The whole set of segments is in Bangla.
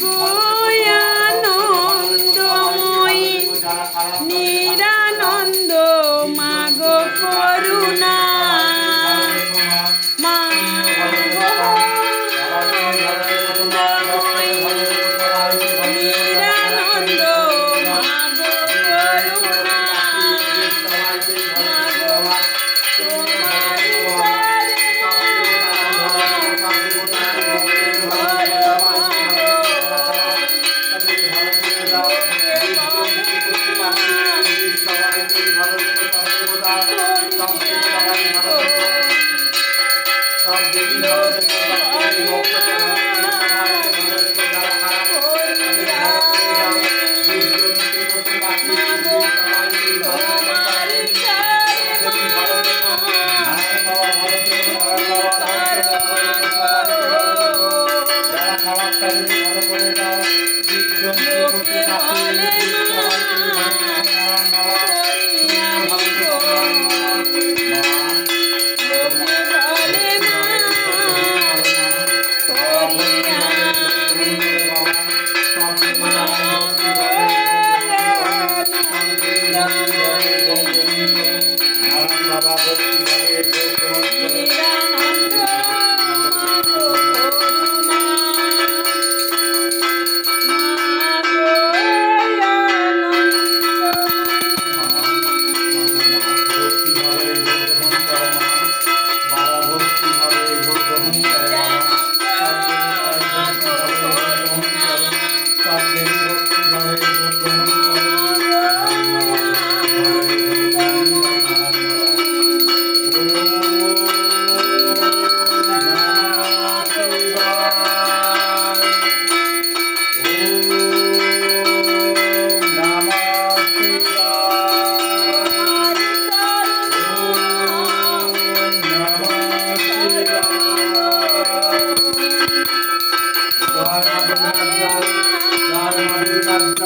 গো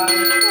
জয়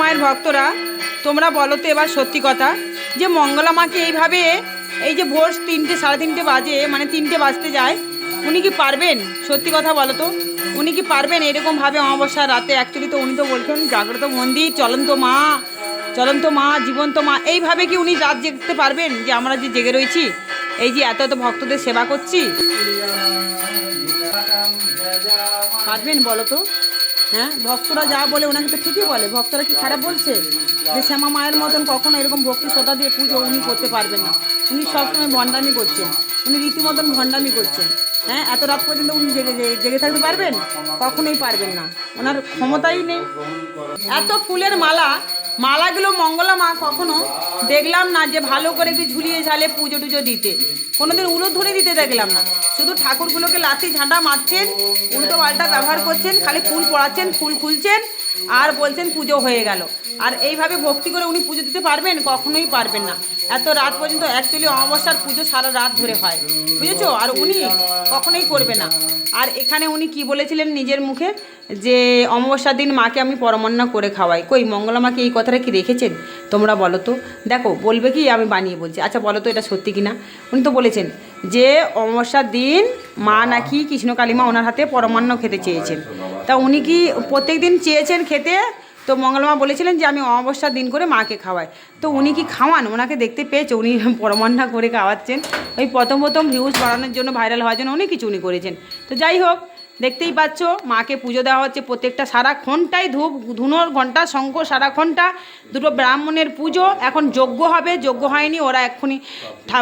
মায়ের ভক্তরা, তোমরা বলো তো এবার সত্যি কথা, যে মঙ্গলা মাকে এইভাবে এই যে ভোর তিনটে, সাড়ে তিনটে বাজে মানে তিনটে বাজতে যায়, উনি কি পারবেন? সত্যি কথা বলো তো, উনি কি পারবেন এরকমভাবে অমাবস্যার রাতে? অ্যাকচুয়ালি তো উনি তো বলছেন, জাগ্রত মন্দির, চলন্ত মা চলন্ত মা, জীবন্ত মা, এইভাবে কি উনি রাত জেগতে পারবেন যে আমরা যে জেগে রয়েছি? এই যে এত এত ভক্তদের সেবা করছি। পারবেন বলো তো? হ্যাঁ? ভক্তরা যা বলে ওনাকে তো ঠিকই বলে। ভক্তরা কি খারাপ বলছে? যে শ্যামা মায়ের মতন কখনো এরকম ভক্তি শ্রদ্ধা দিয়ে পুজো উনি করতে পারবেন না। উনি সবসময় ভণ্ডামি করছেন। উনি রীতিমতন ভণ্ডামি করছেন। হ্যাঁ? এত রাত পর্যন্ত উনি জেগে জেগে- থাকতে পারবেন? কখনোই পারবেন না। ওনার ক্ষমতাই নেই। এত ফুলের মালা মালাগুলো মঙ্গলা মা কখনো দেখলাম না যে ভালো করে একটু ঝুলিয়ে ঝালে পুজো টুজো দিতে। কোনোদিন উলো ধরে দিতে দেখলাম না। শুধু ঠাকুরগুলোকে লাথি ঝাঁটা মারছেন, উল্টো পাল্টা ব্যবহার করছেন, খালি ফুল পড়াচ্ছেন, ফুল খুলছেন আর বলছেন পুজো হয়ে গেল। আর এইভাবে ভক্তি করে উনি পুজো দিতে পারবেন? কখনোই পারবেন না। এত রাত পর্যন্ত অ্যাকচুয়ালি অমাবস্যার পুজো সারা রাত ধরে হয়। বুঝেছ? আর উনি কখনোই করবে না। আর এখানে উনি কি বলেছিলেন নিজের মুখে? যে অমাবস্যার দিন মাকে আমি পরমান্ন করে খাওয়াই। কই, মঙ্গলা মাকে এই কথাটা কি রেখেছেন? তোমরা বলো তো। দেখো, বলবে কি, আমি বানিয়ে বলছি। আচ্ছা বলো তো এটা সত্যি কি না উনি তো বলেছেন যে অমাবস্যার দিন মা নাকি কৃষ্ণ কালীমা ওনার হাতে পরমান্ন খেতে চেয়েছেন। তা উনি কি প্রত্যেক দিন চেয়েছেন খেতে? তো মঙ্গলমা বলেছিলেন যে, আমি অমাবস্যার দিন করে মাকে খাওয়াই। তো উনি কি খাওয়ান? ওনাকে দেখতে পেয়েছে, উনি পরমান্না করে খাওয়াচ্ছেন। ওই প্রথম প্রথম ভিউজ বাড়ানোর জন্য ভাইরাল হওয়ার জন্য অনেক কিছু উনি করেছেন। তো যাই হোক দেখতেই পাচ্ছ, মাকে পুজো দেওয়া হচ্ছে প্রত্যেকটা সারাক্ষণটাই ধূপ, ধুনোর ঘণ্টা শঙ্খ সারাক্ষণটা, দুটো ব্রাহ্মণের পুজো, এখন যজ্ঞ হবে, যজ্ঞ হয়নি, ওরা এক্ষুনি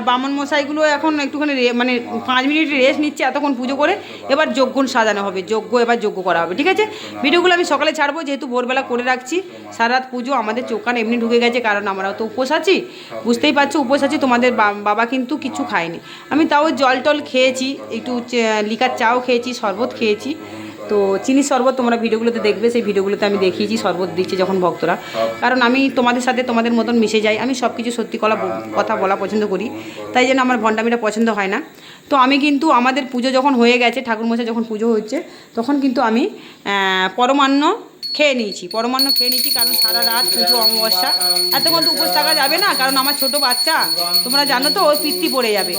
ব্রাহ্মণ মশাইগুলো এখন একটুখানি মানে পাঁচ মিনিট রেস্ট নিচ্ছে এতক্ষণ পুজো করে, এবার যজ্ঞ সাজানো হবে, যজ্ঞ এবার যজ্ঞ করা হবে, ঠিক আছে? ভিডিওগুলো আমি সকালে ছাড়বো, যেহেতু ভোরবেলা করে রাখছি সারা রাত পুজো, আমাদের চোখান এমনি ঢুকে গেছে, কারণ আমরা তো উপোস আছি, বুঝতেই পারছ, উপোস আছি, তোমাদের বাবা কিন্তু কিছু খায়নি, আমি তাও জল টল খেয়েছি, একটু লিকার চাও খেয়েছি, শরবত খেয়েছি তো চিনি শরবত তোমরা ভিডিওগুলোতে দেখবে, সেই ভিডিওগুলোতে আমি দেখিয়েছি, শরবত দিচ্ছি যখন ভক্তরা। কারণ আমি তোমাদের সাথে তোমাদের মতন মিশে যাই, আমি সব কিছু সত্যি কলা কথা বলা পছন্দ করি। তাই জন্য আমার ভণ্ডামিটা পছন্দ হয় না। তো আমি কিন্তু আমাদের পুজো যখন হয়ে গেছে, ঠাকুরমশাই যখন পুজো হচ্ছে, তখন কিন্তু আমি পরমান্ন খেয়ে নিয়েছি, পরমান্ন খেয়ে নিয়েছি, কারণ সারা রাত পুজো অমাবস্যা। এতক্ষণ তো উপোস থাকা যাবে না, কারণ আমার ছোট বাচ্চা, তোমরা জানো তো ওই পিত্তি পড়ে যাবে।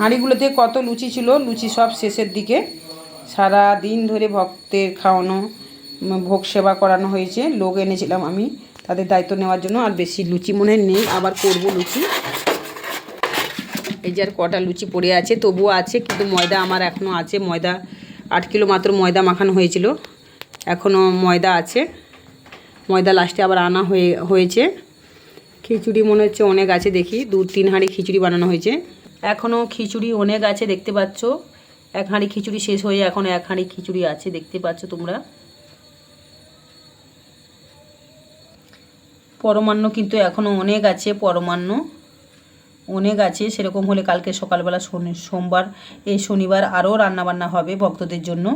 হাঁড়িগুলোতে কত লুচি ছিল, লুচি সব শেষের দিকে। সারা দিন ধরে ভক্তের খাওয়ানো ভোগ সেবা করানো হয়েছে, লোক এনেছিলাম আমি, তাদের দায়িত্ব নেওয়ার জন্য, আর বেশি লুচি মনে নেই, আবার করব লুচি। এই যে আর কটা লুচি পড়ে আছে, তবুও আছে, কিন্তু ময়দা আমার এখনও আছে, ময়দা, আট কিলো মাত্র ময়দা মাখানো হয়েছিল। এখনও ময়দা আছে। ময়দা লাস্টে আবার আনা হয়ে, হয়েছে। খিচুড়ি মনে হচ্ছে অনেক আছে, দেখি। দু, তিন হাঁড়ি খিচুড়ি বানানো হয়েছে। এখনও খিচুড়ি অনেক আছে, দেখতে পাচ্ছ। এক হাঁড়ি খিচুড়ি শেষ হয়ে এখন এক হাঁড়ি খিচুড়ি আছে, দেখতে পাচ্ছ তোমরা। পরমান্ন কিন্তু এখনও অনেক আছে, পরমান্ন। অনেক আছে, সেরকম হলে কালকে সকালবেলা সোমবার, এই শনিবার আরও রান্নাবান্না হবে ভক্তদের জন্য।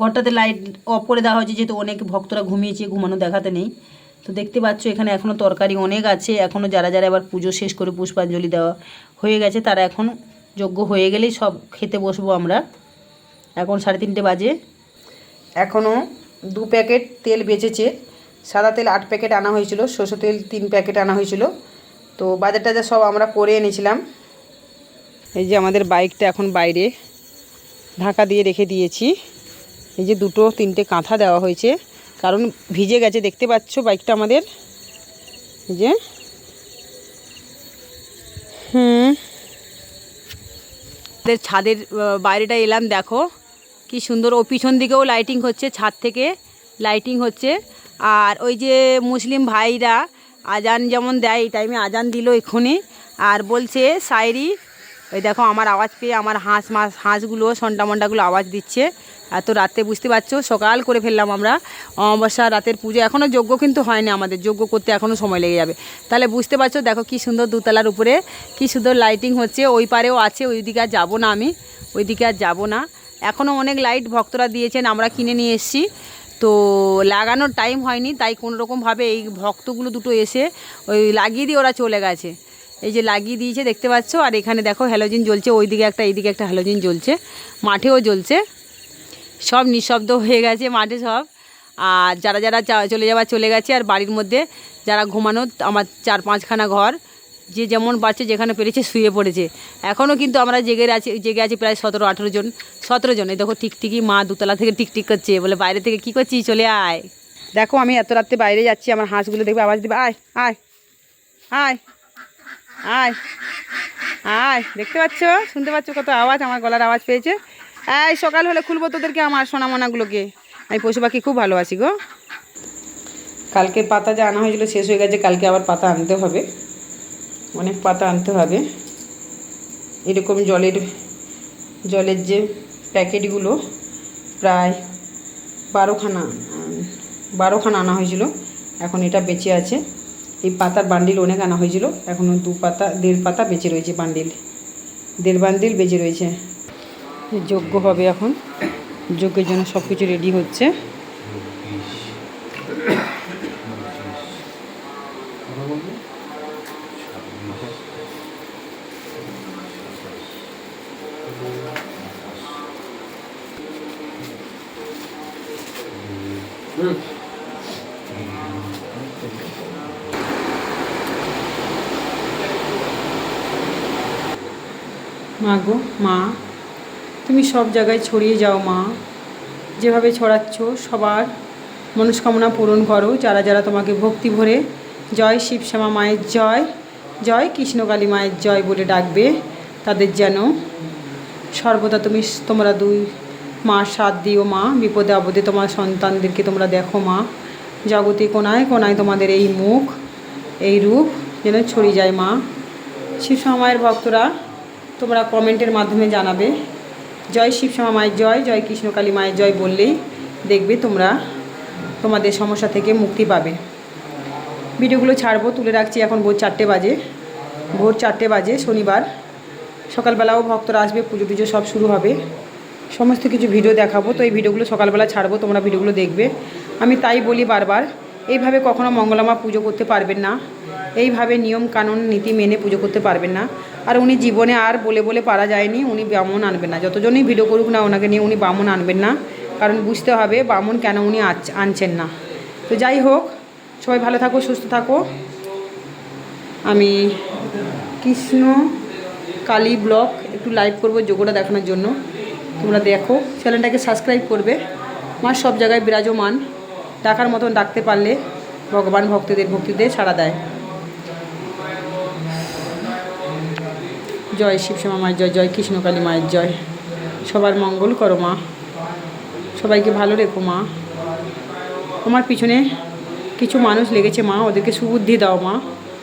ঘরটাতে লাইট অফ করে দেওয়া হয়েছে, যেহেতু অনেক ভক্তরা ঘুমিয়েছে, ঘুমানো দেখাতে নেই। তো দেখতে পাচ্ছ, এখানে এখনও তরকারি অনেক আছে এখনও যারা যারা এবার পুজো শেষ করে পুষ্পাঞ্জলি দেওয়া হয়ে গেছে, তারা এখন যোগ্য হয়ে গেলেই সব খেতে বসবো আমরা। এখন সাড়ে তিনটে বাজে। এখনও দু প্যাকেট তেল বেঁচেছে, সাদা তেল আট প্যাকেট আনা হয়েছিল, সরষে তেল তিন প্যাকেট আনা হয়েছিল। তো বাজার টাজার সব আমরা করে এনেছিলাম। এই যে আমাদের বাইকটা এখন বাইরে, ঢাকা দিয়ে রেখে দিয়েছি। এই যে দুটো, তিনটে কাঁথা দেওয়া হয়েছে। কারণ ভিজে গেছে, দেখতে পাচ্ছ বাইকটা আমাদের? এই যে। হুম। ছাদের বাইরেটা এলাম, দেখো। কি সুন্দর, ও পিছন দিকেও লাইটিং হচ্ছে, ছাদ থেকে লাইটিং হচ্ছে। আর ওই যে মুসলিম ভাইরা আজান যেমন দেয়, এই টাইমে আজান দিল এক্ষুনি। আর বলছে, সাইরি দেখো আমার আওয়াজ পেয়ে আমার হাঁস মাছ হাঁসগুলো সন্টা মন্ডাগুলো আওয়াজ দিচ্ছে। এত রাতে বুঝতে পারছ? সকাল করে ফেললাম আমরা। অমাবস্যা, রাতের পুজো। এখনও যজ্ঞ কিন্তু হয়নি আমাদের। যজ্ঞ করতে এখনও সময় লেগে যাবে। তাহলে বুঝতে পারছ? দেখো কি সুন্দর দুতলার উপরে, কি সুন্দর লাইটিং হচ্ছে। ওই পারেও আছে, ওই দিকে আর যাব না আমি। ওই দিকে আর যাব না। এখনও অনেক লাইট ভক্তরা দিয়েছেন, আমরা কিনে নিয়ে এসেছি। তো লাগানোর টাইম হয়নি, তাই কোনো রকমভাবে এই ভক্তগুলো দুটো এসে ওই লাগিয়ে দিয়ে ওরা চলে গেছে। এই যে লাগিয়ে দিয়েছে, দেখতে পাচ্ছ? আর এখানে দেখো হ্যালোজিন জ্বলছে ওই দিকে একটা, এইদিকে একটা হ্যালোজিন জ্বলছে, মাঠেও জ্বলছে। সব নিঃশব্দ হয়ে গেছে মাঠে সব। আর যারা যারা চলে যাওয়ার চলে গেছে, আর বাড়ির মধ্যে যারা ঘুমানো, আমার চার, পাঁচখানা ঘর, যে যেমন বাচ্চা যেখানে পেরেছে, শুয়ে পড়েছে। এখনও কিন্তু আমরা জেগে আছি জেগে আছি প্রায় সতেরো, আঠেরো জন, সতেরো জন। এই দেখো, টিকটিকি মা দুতলা থেকে টিকটিক করছে, বলে বাইরে থেকে কি করছিস, চলে আয়। দেখো, আমি এত রাত্রে বাইরে যাচ্ছি, আমার হাঁসগুলো দেখবে, আওয়াজ দিবে, আয় আয় আয়। আয় আয়, দেখতে পাচ্ছ? শুনতে পাচ্ছ কত আওয়াজ? আমার গলার আওয়াজ পেয়েছে। এই, সকাল হলে খুলবো তোদেরকে আমার সোনামোনাগুলোকে। আমি পশু পাখি খুব ভালোবাসি গো। কালকে পাতা যা আনা হয়েছিল শেষ হয়ে গেছে, কালকে আবার পাতা আনতে হবে। অনেক পাতা আনতে হবে। এরকম জলের জলের যে প্যাকেটগুলো, প্রায় বারোখানা বারোখানা আনা হয়েছিল। এখন এটা বেঁচে আছে। এই পাতার বান্ডিল অনেক আনা হয়েছিল। এখনও দু পাতা, দেড় পাতা বেঁচে রয়েছে বান্ডিল দেড় বান্ডিল বেঁচে রয়েছে। যজ্ঞ হবে এখন। যজ্ঞের জন্য সব কিছু রেডি হচ্ছে। Mm-hmm. মা গো, মা, তুমি সব জায়গায় ছড়িয়ে যাও মা। যেভাবে ছড়াচ্ছ, সবার মনস্কামনা পূরণ করো। যারা যারা তোমাকে ভক্তি ভরে, জয় শিব শ্যামা মায়ের জয় জয় কৃষ্ণকালী মায়ের জয় বলে ডাকবে, তাদের যেন সর্বদা তুমি তোমরা দুই মা, সাথ দিও মা। বিপদে আপদে তোমার সন্তানদেরকে তোমরা দেখো মা। জগতে কোনায় কোনায় তোমাদের এই মুখ, এই রূপ যেন ছড়িয়ে যায় মা। শ্যামা মায়ের ভক্তরা তোমরা কমেন্টের মাধ্যমে জানাবে। জয় শিবশ্যামা মায়ের জয় জয় কৃষ্ণকালী মায়ের জয় বললেই দেখবে তোমরা তোমাদের সমস্যা থেকে মুক্তি পাবে। ভিডিওগুলো ছাড়বো, তুলে রাখছি এখন ভোর চারটে বাজে। ভোর চারটে বাজে, শনিবার। সকালবেলাও ভক্তরা আসবে, পুজো টুজো সব শুরু হবে। সমস্ত কিছু ভিডিও দেখাবো, তো এই ভিডিওগুলো সকালবেলা ছাড়বো, তোমরা ভিডিওগুলো দেখবে। আমি তাই বলি বারবার, এইভাবে কখনো মঙ্গলামা পুজো করতে পারবেন না। এইভাবে নিয়ম কানুন নীতি মেনে পুজো করতে পারবেন না। আর উনি জীবনে আর বলে বলে পারা যায়নি, উনি বামন আনবেন না। যতজনই ভিডিও করুক না ওনাকে নিয়ে উনি বামন আনবেন না। কারণ বুঝতে হবে বামন কেন উনি আনছেন না। তো যাই হোক, সবাই ভালো থাকো, সুস্থ থাকো। আমি কৃষ্ণ কালী ব্লগ একটু লাইভ করব যোগটা দেখানোর জন্য। তোমরা দেখো চ্যানেলটাকে সাবস্ক্রাইব করবে। আমার সব জায়গায় বিরাজমান। ডাকার মতন ডাকতে পারলে ভগবান ভক্তদের ভক্তিদের সাড়া দেয়। জয় শিবশ্যামা মায়ের জয় জয় কৃষ্ণকালী মায়ের জয়। সবার মঙ্গল করো মা। সবাইকে ভালো রেখো মা। আমার পিছনে কিছু মানুষ লেগেছে মা, ওদেরকে সুবুদ্ধি দাও মা।